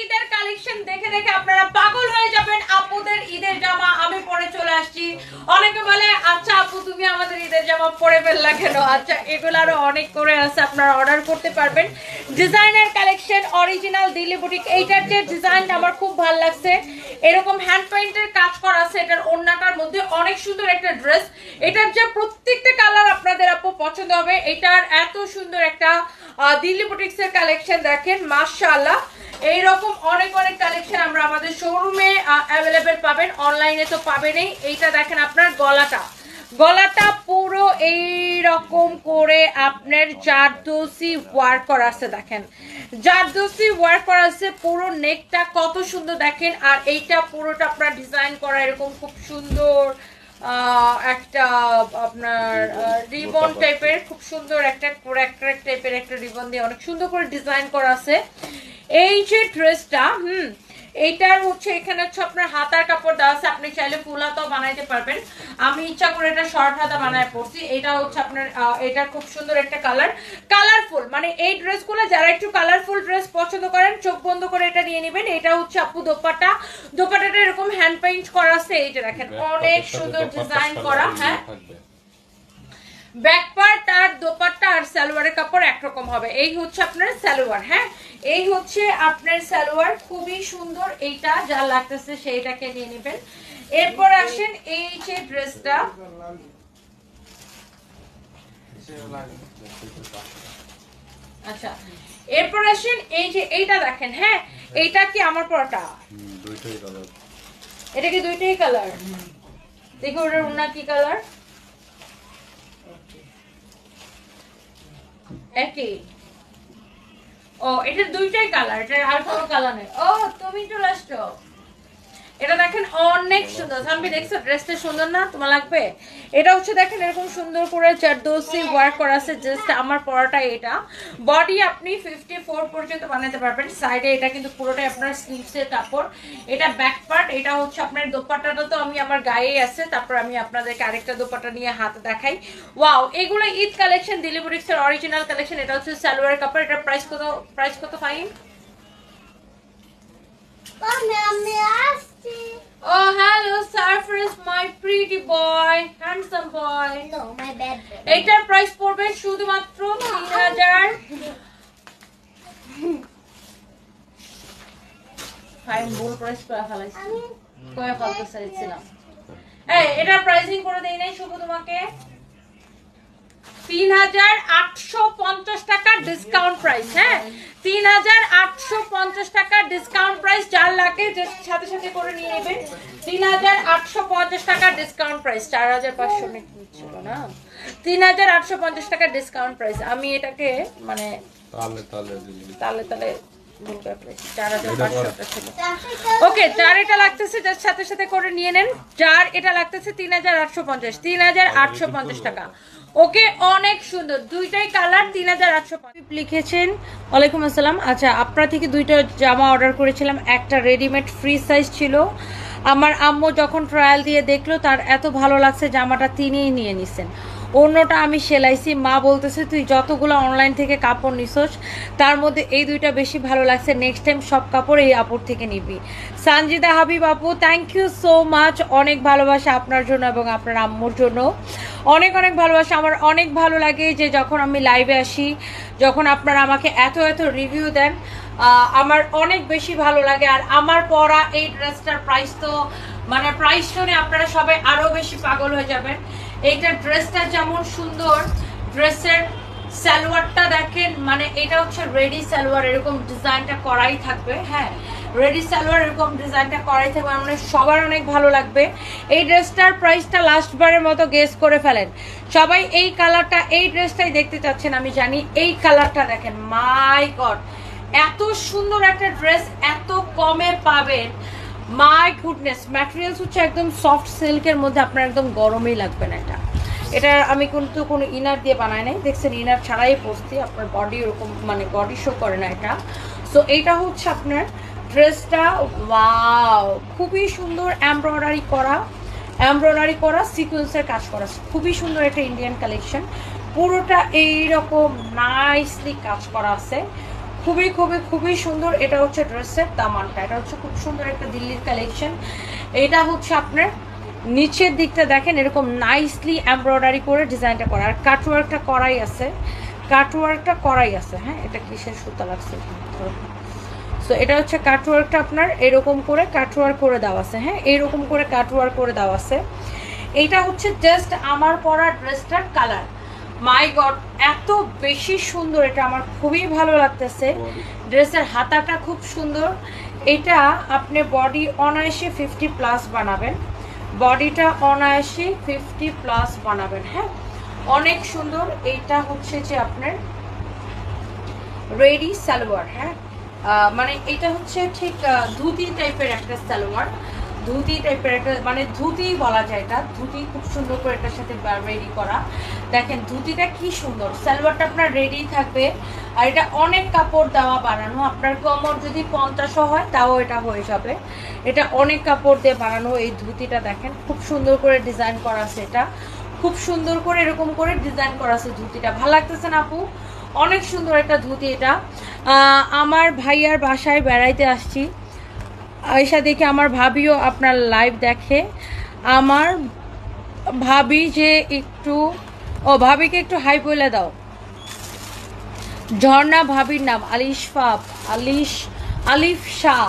ঈদের কালেকশন দেখে দেখে আপনারা পাগল হয়ে যাবেন। আপুদের ঈদের জামা আমি পরে চলে আসছি। অনেকে বলে আচ্ছা আপু, তুমি আমাদের ঈদের জামা পরে ফেললা কেন? আচ্ছা এগুলো আরও অনেক করে আছে, আপনারা অর্ডার করতে পারবেন। Designer collection original Delhi boutique এইটার যে ডিজাইনটা আমার খুব ভালো লাগছে। এরকম হ্যান্ড পেইন্টের কাজ করা আছে, এটার ওড়নাটার মধ্যে অনেক সুন্দর একটা ড্রেস এটার যে প্রত্যেকটা কালার আপনাদের আপু পছন্দ হবে, এটার এত সুন্দর একটা দিল্লি বুটিক্সের কালেকশন দেখেন, মাশাআল্লাহ। এইরকম অনেক অনেক কালেকশন আমরা আমাদের শোরুমে অ্যাভেলেবেল পাবেন। অনলাইনে তো পাবেনই এইটা দেখেন আপনার গলাটা। গলাটা পুরো এই রকম করে আপনার জারদোসি ওয়ার্ক করা আছে দেখেন। জারদোসি ওয়ার্ক করা আছে, পুরো নেকটা কত সুন্দর দেখেন। আর এইটা পুরোটা আপনার ডিজাইন করা এরকম খুব সুন্দর একটা আপনার রিবন টাইপের খুব সুন্দর একটা ক্র্যাক ক্র্যাক টাইপের একটা রিবন দিয়ে অনেক সুন্দর করে ডিজাইন করা আছে। এই যে ড্রেসটা হুম এইটার হচ্ছে এখানে হচ্ছে আপনার হাতার কাপড় দেওয়া আছে আপনি চাইলে ফুল হাতাও বানাইতে পারবেন। আমি ইচ্ছা করে এটা শর্ট হাতা বানায় পড়ছি এটা হচ্ছে আপনার এটা খুব সুন্দর একটা কালার। কালারফুল মানে এই ড্রেসগুলো যারা একটু কালারফুল ড্রেস পছন্দ করেন চোখ বন্ধ করে এটা নিয়ে নেবেন। এটা হচ্ছে আপু দোপাটা দোপাটাটা এরকম হ্যান্ড পেইন্ট করা আছে এই যে দেখেন অনেক সুন্দর ডিজাইন করা হ্যাঁ। ব্যাক পার্ট আর দোপাট্টা আর সালোয়ারের কাপড় একরকম হবে। এই হচ্ছে আপনার সালোয়ার হ্যাঁ? এই হচ্ছে আপনার সালোয়ার খুবই সুন্দর। এইটা যা লাগতেছে সেইটাকে নিয়ে নেবেন। এরপর আসেন এই যে ড্রেসটা আচ্ছা এরপর আসেন এই যে এইটা দেখেন হ্যাঁ? এইটা কি আমার পরটা? এটা কি দুইটাই কালার দেখো ওটার উন্না কি কালার একই। ও এটা দুইটাই কালার এটা আর কোনো কালার নেই। ও তুমি চলে আসছো এটা দেখেন অনেক সুন্দর। সামবি দেখছ? ড্রেসটা সুন্দর না? তোমার লাগবে? এটা হচ্ছে দেখেন এরকম সুন্দর করে চারদোসি ওয়ার্ক করা আছে। জাস্ট আমার পরাটা এটা। বডি আপনি ফিফটি পর্যন্ত বানাতে পারবেন। সাইডে এটা কিন্তু পুরোটাই আপনার স্লিভসের কাপড়। এটা ব্যাক পার্ট এটা হচ্ছে আপনার দোপাট্টাটা তো আমি আমার গায়েই আছে। তারপর আমি আপনাদেরকে আরেকটা দোপাট্টা নিয়ে হাতে দেখাই। ওয়াও এগুলো ঈদ কালেকশন দিলিবুরিক্স এর অরিজিনাল কালেকশন এটা হচ্ছে সালোয়ার কাপড়। এটার প্রাইস কত প্রাইস কত fine My pretty boy, handsome boy. No, my bed. এইটার প্রাইস পড়বে শুধুমাত্র তিন হাজার ফাইন ভুল প্রাইস করে ফেলাইছি কয়ে ফেলতে চাইছিলাম এই এটা প্রাইসিং করে দেই নাই শুধু তোমাকে তিন হাজার আটশো পঞ্চাশ টাকার ডিসকাউন্ট প্রাইস হ্যাঁ? তিন হাজার আটশো পঞ্চাশ টাকার ডিসকাউন্ট প্রাইস যার লাগে যে সাথে সাথে করে নিয়ে নেবে তিন হাজার আটশো পঞ্চাশ টাকার ডিসকাউন্ট প্রাইস চার হাজার পাঁচশো ছিল না? তিন হাজার আটশো পঞ্চাশ টাকার ডিসকাউন্ট প্রাইস আমি এটাকে মানে তালে তালে তালে তালে ওকে যার এটা লাগতেছে যার সাথে সাথে করে নিয়ে নেন যার এটা লাগতেছে তিন হাজার আটশো পঞ্চাশ তিন হাজার আটশো পঞ্চাশ টাকা। ওকে অনেক সুন্দর। দুইটাই কালার তিন হাজার আটশো লিখেছেন ওয়ালাইকুম আসসালাম। আচ্ছা আপনার থেকে দুইটা জামা অর্ডার করেছিলাম একটা রেডিমেড ফ্রি সাইজ ছিল। আমার আম্মু যখন ট্রায়াল দিয়ে দেখল তার এত ভালো লাগছে জামাটা তিনিই নিয়ে নিছেন। অন্যটা আমি সেলাইছি। মা বলতেছে, তুই যতগুলো অনলাইন থেকে কাপড় নিছোস, তার মধ্যে এই দুইটা বেশি ভালো লাগছে। নেক্সট টাইম সব কাপড় এই আপুর থেকে নিবি। সানজিদা হাবিব আপু থ্যাংক ইউ সো মাচ অনেক ভালোবাসা আপনার জন্য এবং আপনার আম্মুর জন্য। অনেক অনেক ভালোবাসা। আমার অনেক ভালো লাগে যে যখন আমি লাইভে আসি, যখন আপনারা আমাকে এত এত রিভিউ দেন আমার অনেক বেশি ভালো লাগে। আর আমার পরা এই ড্রেসটার প্রাইস তো মানে প্রাইস শুনে আপনারা সবাই আরও বেশি পাগল হয়ে যাবেন। এইটা ড্রেসটা যেমন সুন্দর, ড্রেসের সালোয়ারটা দেখেন মানে এটা হচ্ছে রেডি সালোয়ার, এরকম ডিজাইনটা করাই থাকবে হ্যাঁ। রেডি সালোয়ার, এরকম ডিজাইনটা করাই থাকবে মানে সবার অনেক ভালো লাগবে। এই ড্রেসটার প্রাইসটা লাস্টবারের মতো গেস করে ফেলেন। সবাই এই কালারটা এই ড্রেসটাই দেখতে চাচ্ছেন, আমি জানি। এই কালারটা দেখেন মাই গড এত সুন্দর একটা ড্রেস এত কমে পাবেন। মাই গুডনেস ম্যাটেরিয়ালস হচ্ছে একদম সফট সিল্কের মধ্যে আপনার একদম গরমই লাগবে না এটা। এটা আমি কিন্তু কোনো ইনার দিয়ে বানাই নাই। দেখছেন ইনার ছাড়াই পরছি আপনার বডি ওরকম মানে বডি শো করে না এটা। সো এইটা হচ্ছে আপনার ড্রেসটা ওয়াও খুবই সুন্দর এমব্রয়ডারি করা। এমব্রয়ডারি করা সিকোয়েন্সের কাজ করা। খুবই সুন্দর একটা ইন্ডিয়ান কালেকশন পুরোটা এইরকম নাইসলি কাজ করা আছে। খুবই খুবই খুবই সুন্দর। এটা হচ্ছে ড্রেসের দামানটা এটা হচ্ছে খুব সুন্দর একটা দিল্লির কালেকশন এটা হচ্ছে আপনার নিচের দিকটা দেখেন, এরকম নাইসলি এমব্রয়ডারি করে ডিজাইনটা করা। আর কাটওয়ার্কটা করাই আছে। কাটওয়ার্কটা করাই আছে। হ্যাঁ এটা কিসের সুতা লাগছে? সো এটা হচ্ছে কাটওয়ার্কটা আপনার এরকম করে কাটওয়ার্ক করে দেওয়া আছে। হ্যাঁ এরকম করে কাটওয়ার্ক করে দেওয়া আছে। এইটা হচ্ছে জাস্ট আমার পরা ড্রেসটার কালার মাই গড এত বেশি সুন্দর, এটা আমার খুবই ভালো লাগতেছে। ড্রেসের হাতাটা খুব সুন্দর। এটা আপনি বডি অনায়াসে ফিফটি প্লাস বানাবেন। বডিটা অনায়াসে ফিফটি প্লাস বানাবেন হ্যাঁ? অনেক সুন্দর। এইটা হচ্ছে যে আপনার রেডি সালোয়ার হ্যাঁ? মানে এটা হচ্ছে ঠিক ধুতি টাইপের একটা সালোয়ার। ধুতি টাইপের একটা মানে ধুতি বলা যায় এটা ধুতি খুব সুন্দর করে এটার সাথে রেডি করা। দেখেন, ধুতিটা কি সুন্দর। সালোয়ারটা আপনার রেডি থাকবে। আর এটা অনেক কাপড় দেওয়া বানানো। আপনার কমর যদি পঞ্চাশও হয়, তাও এটা হয়ে যাবে। এটা অনেক কাপড় দিয়ে বানানো এই ধুতিটা দেখেন। খুব সুন্দর করে ডিজাইন করা আছে এটা। খুব সুন্দর করে এরকম করে ডিজাইন করা আছে ধুতিটা। ভালো লাগতেছে না আপু? অনেক সুন্দর একটা ধুতি এটা। আমার ভাইয়ার বাসায় বেড়াইতে আসছি। আয়সা দেখে আমার ভাবিও আপনার লাইভ দেখে। আমার ভাবি যে একটু, ও ভাবিকে একটু হাই বলে দাও। ঝর্ণা ভাবির নাম আলিশফা আলিশ, আলিফ শাহ।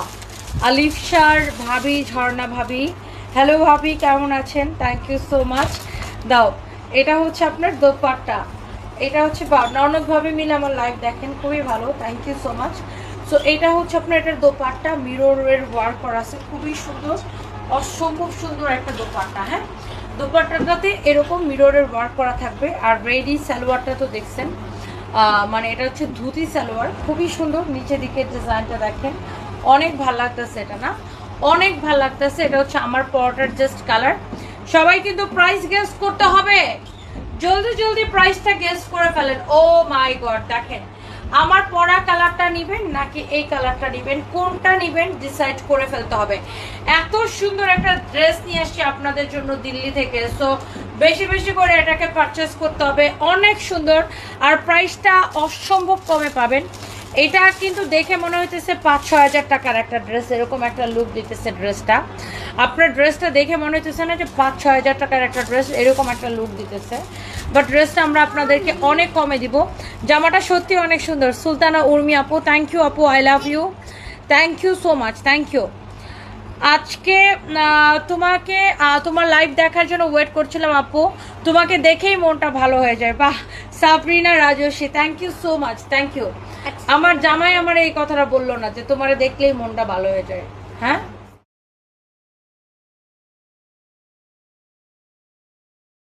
আলিফ শাহর ভাবি, ঝর্ণা ভাবি। হ্যালো ভাবি, কেমন আছেন? থ্যাংক ইউ সো মাচ দাও, এটা হচ্ছে আপনার দোপাট্টা। এটা হচ্ছে ননদ ভাবি মিলে আমার লাইভ দেখেন, খুবই ভালো। Thank you so much so এটা হচ্ছে আপনার এটার দোপাট্টা। মিররের ওয়ার্ক করা আছে। খুবই সুন্দর, অসম্ভব সুন্দর একটা দোপাট্টা হ্যাঁ? দোপাট্টাটাতে এরকম মিররের ওয়ার্ক করা থাকবে। আর রেডি সালোয়ারটা তো দেখছেন। মানে এটা হচ্ছে ধুতি সালোয়ার। খুবই সুন্দর নিচে দিকে ডিজাইনটা দেখেন। অনেক ভালো লাগতেছে এটা, না? অনেক ভালো লাগতেছে। এটা হচ্ছে আমার পরোটার জাস্ট কালার সবাই কিন্তু প্রাইস গেস করতে হবে। জলদি জলদি প্রাইসটা গেস করে ফেলেন। ও মাই গড দেখেন। আমার পরা কালারটা নিবেন নাকি এই কালারটা নিবেন? কোনটা নিবেন? ডিসাইড করে ফেলতে হবে। এত সুন্দর একটা ড্রেস নিয়ে আসছি আপনাদের জন্য দিল্লি থেকে। সো বেশি বেশি করে এটাকে পারচেস করতে হবে। অনেক সুন্দর। আর প্রাইসটা অসম্ভব কমে পাবেন। এটা কিন্তু দেখে মনে হইতেছে পাঁচ ছ হাজার টাকার একটা ড্রেস এরকম একটা লুক দিতেছে ড্রেসটা আপনার ড্রেসটা দেখে মনে হইতেছে না যে পাঁচ ছ হাজার টাকার একটা ড্রেস এরকম একটা লুক দিতেছে। বাট ড্রেসটা আমরা আপনাদেরকে অনেক কমে দিব। জামাটা সত্যি অনেক সুন্দর। সুলতানা উর্মি আপু থ্যাংক ইউ আপু I love you thank you so much thank you আজকে তোমাকে তোমার লাইভ দেখার জন্য ওয়েট করছিলাম আপু। তোমাকে দেখেই মনটা ভালো হয়ে যায়। বাহ, Sabrina Rajaswi thank you so much thank you আমার জামাই আমার এই কথাটা বলল না যে তোমার দেখলেই মনটা ভালো হয়ে যায়। হ্যাঁ?